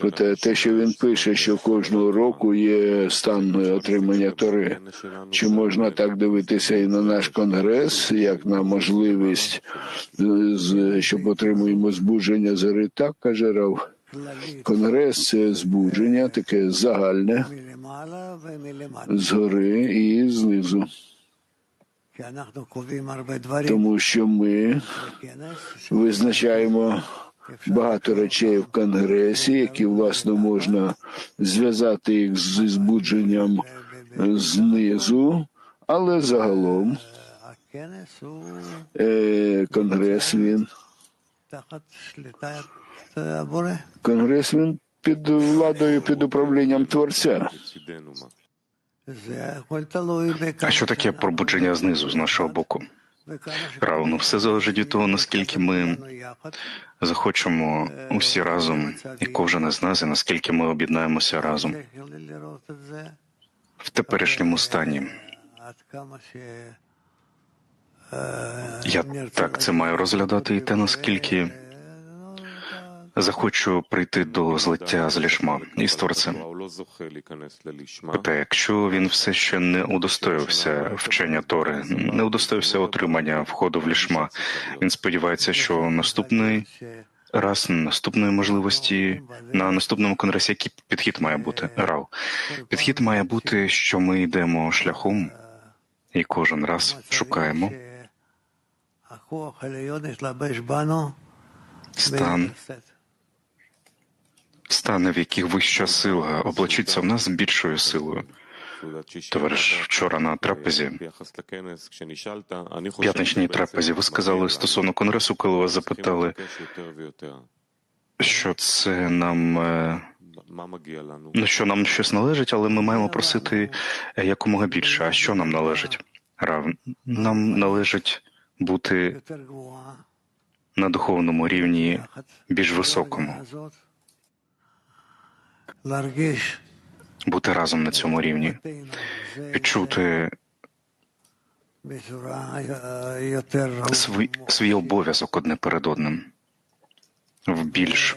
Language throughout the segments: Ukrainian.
Проте те, що він пише, що кожного року є стан отримання тори, чи можна так дивитися і на наш конгрес, як на можливість, щоб отримуємо збудження зари так каже Рав. Конгрес це збудження, таке загальне згори і знизу. Тому що ми визначаємо багато речей в конгресі, які власне можна зв'язати їх зі збудженням знизу, але загалом е, конгрес він конгрес він під владою, під управлінням творця. А що таке пробудження знизу з нашого боку? Равно все залежить від того, наскільки ми захочемо усі разом, і кожен із нас, і наскільки ми об'єднаємося разом в теперішньому стані. Я так це маю розглядати, і те наскільки захочу прийти до злиття з лішма і з творцем. Проте, якщо він все ще не удостоївся вчення Тори, не удостоївся отримання входу в лішма, він сподівається, що наступний. Раз наступної можливості на наступному конгресі, який підхід має бути рав. Підхід має бути, що ми йдемо шляхом і кожен раз шукаємо стан Стане, в яких вища сила облачиться в нас більшою силою. Товариш, вчора на трапезі п'ятничній трапезі. Ви сказали стосовно конгресу, коли вас запитали, що це нам ну, що нам щось належить, але ми маємо просити якомога більше. А що нам належить? Нам належить бути на духовному рівні більш високому бути разом на цьому рівні, відчути свій, свій обов'язок одне перед одним в більш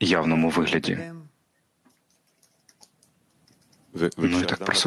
явному вигляді. Ну і так просив.